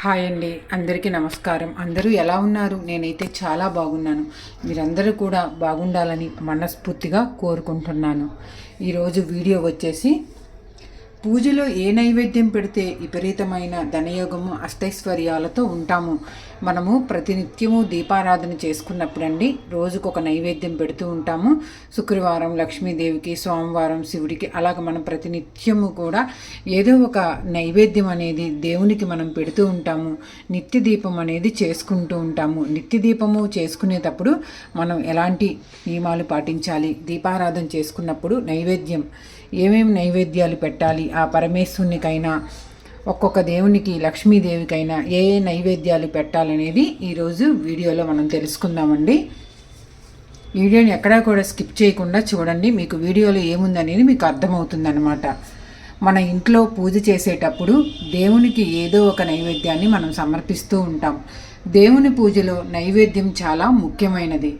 Hi అండి అందరికీ నమస్కారం. అందరూ ఎలా ఉన్నారు? నేనైతే చాలా బాగున్నాను. మీరందరూ కూడా బాగుండాలని మనస్ఫూర్తిగా కోరుకుంటున్నాను. ఈరోజు వీడియో వచ్చేసి పూజలో ఏ నైవేద్యం పెడితే విపరీతమైన ధనయోగము అష్టైశ్వర్యాలతో ఉంటాము. మనము ప్రతినిత్యము దీపారాధన చేసుకున్నప్పుడండి రోజుకు ఒక నైవేద్యం పెడుతూ ఉంటాము. శుక్రవారం లక్ష్మీదేవికి సోమవారం శివుడికి అలాగ మనం ప్రతినిత్యము కూడా ఏదో ఒక నైవేద్యం అనేది దేవునికి మనం పెడుతూ ఉంటాము. నిత్య దీపం అనేది చేసుకుంటూ ఉంటాము. నిత్య దీపము చేసుకునేటప్పుడు మనం ఎలాంటి నియమాలు పాటించాలి? దీపారాధన చేసుకున్నప్పుడు నైవేద్యం ఏమేమి నైవేద్యాలు పెట్టాలి ఆ పరమేశ్వరునికైనా ఒక్కొక్క దేవునికి లక్ష్మీదేవికైనా ఏ ఏ నైవేద్యాలు పెట్టాలనేది ఈరోజు వీడియోలో మనం తెలుసుకుందామండి. వీడియోని ఎక్కడా కూడా స్కిప్ చేయకుండా చూడండి మీకు వీడియోలో ఏముందనేది మీకు అర్థమవుతుందన్నమాట. మన ఇంట్లో పూజ చేసేటప్పుడు దేవునికి ఏదో ఒక నైవేద్యాన్ని మనం సమర్పిస్తూ ఉంటాం. దేవుని పూజలో నైవేద్యం చాలా ముఖ్యమైనది.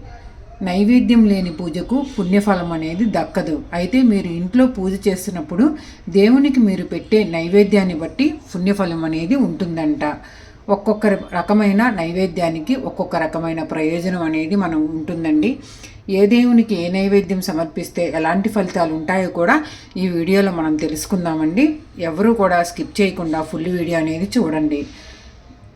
నైవేద్యం లేని పూజకు పుణ్యఫలం అనేది దక్కదు. అయితే మీరు ఇంట్లో పూజ చేస్తున్నప్పుడు దేవునికి మీరు పెట్టే నైవేద్యాన్ని బట్టి పుణ్యఫలం అనేది ఉంటుందంట. ఒక్కొక్క రకమైన నైవేద్యానికి ఒక్కొక్క రకమైన ప్రయోజనం అనేది మనం ఉంటుందండి. ఏ దేవునికి ఏ నైవేద్యం సమర్పిస్తే ఎలాంటి ఫలితాలు ఉంటాయో కూడా ఈ వీడియోలో మనం తెలుసుకుందామండి. ఎవరు కూడా స్కిప్ చేయకుండా ఫుల్ వీడియో అనేది చూడండి.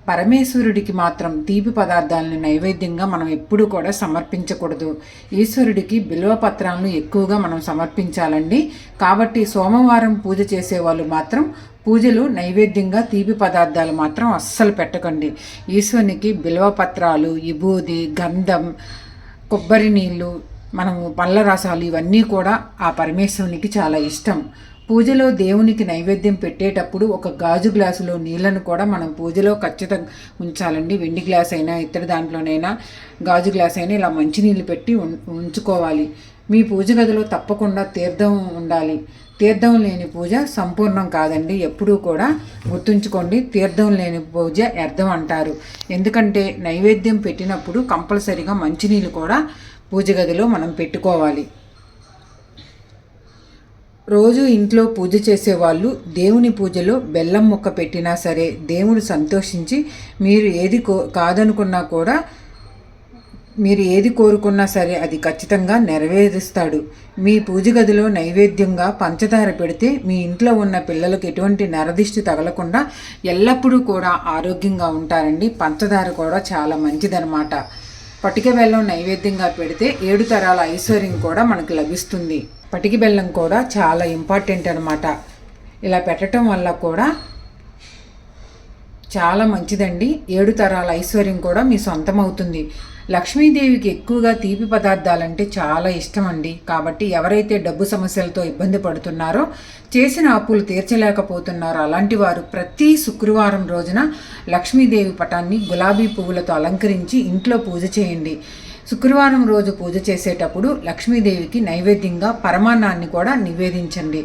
పరమేశ్వరుడికి మాత్రం తీపి పదార్థాలను నైవేద్యంగా మనం ఎప్పుడూ కూడా సమర్పించకూడదు. ఈశ్వరుడికి బిల్వ పత్రాలను ఎక్కువగా మనం సమర్పించాలండి. కాబట్టి సోమవారం పూజ చేసేవాళ్ళు మాత్రం పూజలు నైవేద్యంగా తీపి పదార్థాలు మాత్రం అస్సలు పెట్టకండి. ఈశ్వరునికి బిల్వ పత్రాలు విభూది గంధం కొబ్బరి నీళ్ళు మనము పళ్ళ రసాలు ఇవన్నీ కూడా ఆ పరమేశ్వరునికి చాలా ఇష్టం. పూజలో దేవునికి నైవేద్యం పెట్టేటప్పుడు ఒక గాజు గ్లాసులో నీళ్ళను కూడా మనం పూజలో ఖచ్చితంగా ఉంచాలండి. వెండి గ్లాస్ అయినా ఇతర దాంట్లోనైనా గాజు గ్లాస్ అయినా ఇలా మంచినీళ్ళు పెట్టి ఉంచుకోవాలి. మీ పూజ గదిలో తప్పకుండా తీర్థం ఉండాలి. తీర్థం లేని పూజ సంపూర్ణం కాదండి. ఎప్పుడూ కూడా గుర్తుంచుకోండి. తీర్థం లేని పూజ వ్యర్థం అంటారు. ఎందుకంటే నైవేద్యం పెట్టినప్పుడు కంపల్సరిగా మంచినీళ్ళు కూడా పూజ గదిలో మనం పెట్టుకోవాలి. రోజు ఇంట్లో పూజ చేసేవాళ్ళు దేవుని పూజలో బెల్లం ముక్క పెట్టినా సరే దేవుడు సంతోషించి మీరు ఏది కో కాదనుకున్నా కూడా మీరు ఏది కోరుకున్నా సరే అది ఖచ్చితంగా నెరవేరుస్తాడు. మీ పూజ గదిలో నైవేద్యంగా పంచదార పెడితే మీ ఇంట్లో ఉన్న పిల్లలకు ఎటువంటి నరదిష్టి తగలకుండా ఎల్లప్పుడూ కూడా ఆరోగ్యంగా ఉంటారండి. పంచదార కూడా చాలా మంచిదనమాట పటిక బెల్లం నైవేద్యంగా పెడితే ఏడు తరాల ఐశ్వర్యం కూడా మనకు లభిస్తుంది. పటికి బెల్లం కూడా చాలా ఇంపార్టెంట్ అనమాట ఇలా పెట్టడం వల్ల కూడా చాలా మంచిదండి. ఏడు తరాల ఐశ్వర్యం కూడా మీ సొంతం అవుతుంది లక్ష్మీదేవికి ఎక్కువగా తీపి పదార్థాలంటే చాలా ఇష్టం అండి కాబట్టి ఎవరైతే డబ్బు సమస్యలతో ఇబ్బంది పడుతున్నారో చేసిన అప్పులు తీర్చలేకపోతున్నారో అలాంటి వారు ప్రతి శుక్రవారం రోజున లక్ష్మీదేవి పటాన్ని గులాబీ పువ్వులతో అలంకరించి ఇంట్లో పూజ చేయండి. శుక్రవారం రోజు పూజ చేసేటప్పుడు లక్ష్మీదేవికి నైవేద్యంగా పరమాన్నాన్ని కూడా నివేదించండి.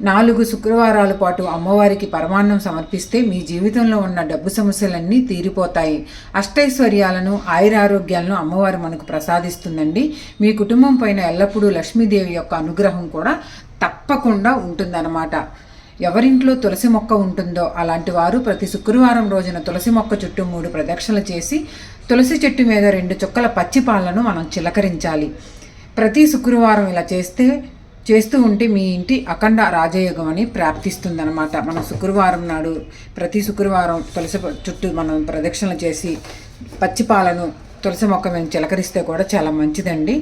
నాలుగు శుక్రవారాల పాటు అమ్మవారికి పరమాన్నం సమర్పిస్తే మీ జీవితంలో ఉన్న డబ్బు సమస్యలన్నీ తీరిపోతాయి. అష్టైశ్వర్యాలను ఆయురారోగ్యాలను అమ్మవారు మనకు ప్రసాదిస్తుందండి. మీ కుటుంబం పైన ఎల్లప్పుడూ లక్ష్మీదేవి యొక్క అనుగ్రహం కూడా తప్పకుండా ఉంటుందన్నమాట. ఎవరింట్లో తులసి మొక్క ఉంటుందో అలాంటి వారు ప్రతి శుక్రవారం రోజున తులసి మొక్క చుట్టూ మూడు ప్రదక్షిణలు చేసి తులసి చెట్టు మీద రెండు చుక్కల పచ్చి పాలను మనం చిలకరించాలి. ప్రతి శుక్రవారం ఇలా చేస్తే చేస్తూ ఉంటే మీ ఇంటి అఖండ రాజయోగం అని ప్రాప్తిస్తుందన్నమాట. మనం శుక్రవారం నాడు ప్రతి శుక్రవారం తులసి చుట్టూ మనం ప్రదక్షిణలు చేసి పచ్చిపాలను తులసి మొక్క మేము చిలకరిస్తే కూడా చాలా మంచిదండి.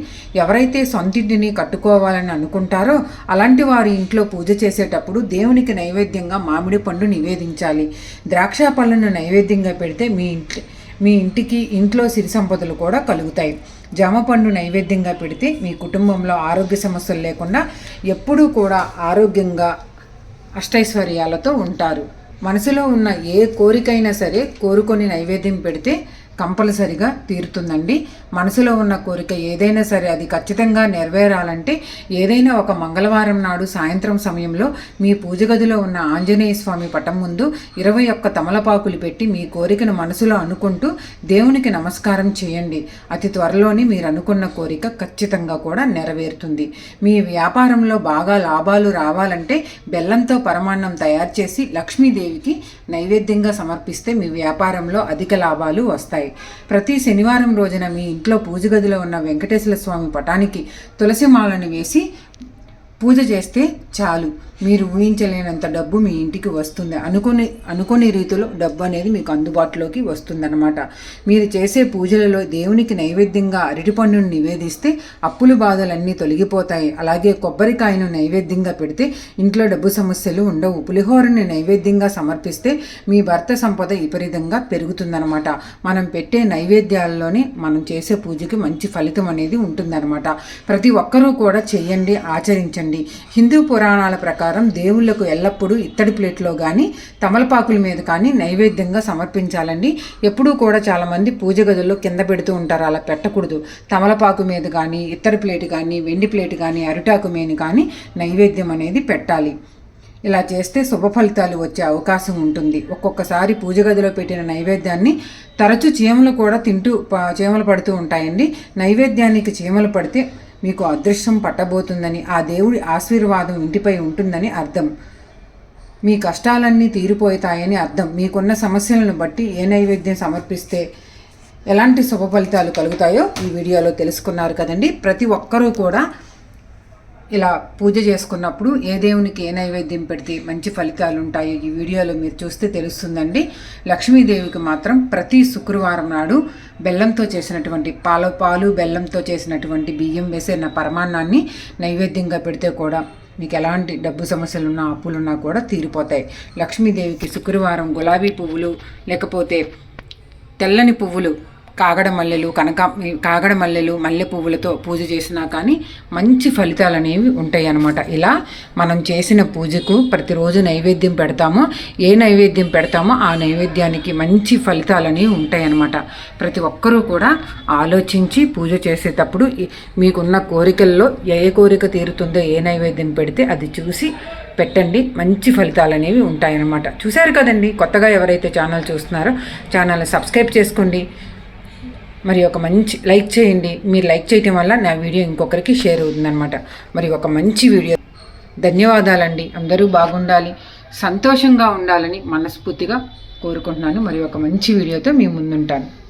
ఎవరైతే సొంతింటిని కట్టుకోవాలని అనుకుంటారో అలాంటి వారి ఇంట్లో పూజ చేసేటప్పుడు దేవునికి నైవేద్యంగా మామిడి పండు నివేదించాలి. ద్రాక్ష పళ్ళను నైవేద్యంగా పెడితే మీ ఇంటి మీ ఇంటికి ఇంట్లో సిరి సంపదలు కూడా కలుగుతాయి. జామ పండు నైవేద్యంగా పెడితే మీ కుటుంబంలో ఆరోగ్య సమస్యలు లేకుండా ఎప్పుడూ కూడా ఆరోగ్యంగా అష్టైశ్వర్యాలతో ఉంటారు. మనసులో ఉన్న ఏ కోరికైనా సరే కోరుకొని నైవేద్యం పెడితే కంపల్సరిగా తీరుతుందండి. మనసులో ఉన్న కోరిక ఏదైనా సరే అది ఖచ్చితంగా నెరవేరాలంటే ఏదైనా ఒక మంగళవారం నాడు సాయంత్రం సమయంలో మీ పూజ గదిలో ఉన్న ఆంజనేయ స్వామి పటం ముందు ఇరవై ఒక్క తమలపాకులు పెట్టి మీ కోరికను మనసులో అనుకుంటూ దేవునికి నమస్కారం చేయండి. అతి త్వరలోనే మీరు అనుకున్న కోరిక ఖచ్చితంగా కూడా నెరవేరుతుంది. మీ వ్యాపారంలో బాగా లాభాలు రావాలంటే బెల్లంతో పరమాన్నం తయారు చేసి లక్ష్మీదేవికి నైవేద్యంగా సమర్పిస్తే మీ వ్యాపారంలో అధిక లాభాలు వస్తాయి. ప్రతి శనివారం రోజున మీ ఇంట్లో పూజ గదిలో ఉన్న వెంకటేశ్వర స్వామి పటానికి తులసి మాలను వేసి పూజ చేస్తే చాలు. మీరు ఊహించలేనంత డబ్బు మీ ఇంటికి వస్తుంది. అనుకుని అనుకునే రీతిలో డబ్బు అనేది మీకు అందుబాటులోకి వస్తుందన్నమాట. మీరు చేసే పూజలలో దేవునికి నైవేద్యంగా అరటిపండును నివేదిస్తే అప్పులు బాధలన్నీ తొలగిపోతాయి. అలాగే కొబ్బరికాయను నైవేద్యంగా పెడితే ఇంట్లో డబ్బు సమస్యలు ఉండవు. పులిహోరని నైవేద్యంగా సమర్పిస్తే మీ భర్త సంపద విపరీతంగా పెరుగుతుందన్నమాట. మనం పెట్టే నైవేద్యాల్లోనే మనం చేసే పూజకి మంచి ఫలితం అనేది ఉంటుందన్నమాట. ప్రతి ఒక్కరూ కూడా చేయండి ఆచరించండి. హిందూ పురాణాల ప్రకారం ప్రకారం దేవుళ్ళకు ఎల్లప్పుడూ ఇత్తడి ప్లేట్లో కానీ తమలపాకుల మీద కానీ నైవేద్యంగా సమర్పించాలండి. ఎప్పుడూ కూడా చాలామంది పూజ గదుల్లో కింద పెడుతూ ఉంటారు. అలా పెట్టకూడదు. తమలపాకు మీద కానీ ఇత్తడి ప్లేట్ కానీ వెండి ప్లేట్ కానీ అరిటాకు మీద కానీ నైవేద్యం అనేది పెట్టాలి. ఇలా చేస్తే శుభ ఫలితాలు వచ్చే అవకాశం ఉంటుంది. ఒక్కొక్కసారి పూజ గదిలో పెట్టిన నైవేద్యాన్ని తరచూ చీమలు కూడా తింటూ చీమలు పడుతూ ఉంటాయండి. నైవేద్యానికి చీమలు పడితే మీకు అదృష్టం పట్టబోతుందని ఆ దేవుడి ఆశీర్వాదం ఇంటిపై ఉంటుందని అర్థం. మీ కష్టాలన్నీ తీరిపోతాయని అర్థం. మీకున్న సమస్యలను బట్టి ఏ నైవేద్యం సమర్పిస్తే ఎలాంటి శుభ ఫలితాలు కలుగుతాయో ఈ వీడియోలో తెలుసుకున్నారు కదండి. ప్రతి ఒక్కరూ కూడా ఇలా పూజ చేసుకున్నప్పుడు ఏ దేవునికి ఏ నైవేద్యం పెడితే మంచి ఫలితాలు ఉంటాయో ఈ వీడియోలో మీరు చూస్తే తెలుస్తుందండి. లక్ష్మీదేవికి మాత్రం ప్రతి శుక్రవారం నాడు బెల్లంతో చేసినటువంటి పాల పాలు బెల్లంతో చేసినటువంటి బియ్యం వేసిన పరమాన్నాన్ని నైవేద్యంగా పెడితే కూడా మీకు ఎలాంటి డబ్బు సమస్యలు ఉన్నా అప్పులున్నా కూడా తీరిపోతాయి. లక్ష్మీదేవికి శుక్రవారం గులాబీ పువ్వులు లేకపోతే తెల్లని పువ్వులు కాగడ మల్లెలు కనక కాగడ మల్లెలు మల్లె పువ్వులతో పూజ చేసినా కానీ మంచి ఫలితాలు అనేవి ఉంటాయి అన్నమాట ఇలా మనం చేసిన పూజకు ప్రతిరోజు నైవేద్యం పెడతామో. ఏ నైవేద్యం పెడతామో ఆ నైవేద్యానికి మంచి ఫలితాలు అనేవి ఉంటాయి అన్నమాట ప్రతి ఒక్కరూ కూడా ఆలోచించి పూజ చేసేటప్పుడు మీకున్న కోరికల్లో ఏ కోరిక తీరుతుందో ఏ నైవేద్యం పెడితే అది చూసి పెట్టండి. మంచి ఫలితాలు అనేవి ఉంటాయన్నమాట. చూశారు కదండి కొత్తగా ఎవరైతే ఛానల్ చూస్తున్నారో ఛానల్ సబ్స్క్రైబ్ చేసుకోండి. మరి ఒక మంచి లైక్ చేయండి. మీరు లైక్ చేయటం వల్ల నా వీడియో ఇంకొకరికి షేర్ అవుతుందన్నమాట. మరి ఒక మంచి వీడియో. ధన్యవాదాలండి. అందరూ బాగుండాలి. సంతోషంగా ఉండాలని మనస్ఫూర్తిగా కోరుకుంటున్నాను. మరి ఒక మంచి వీడియోతో మీ ముందుంటాను.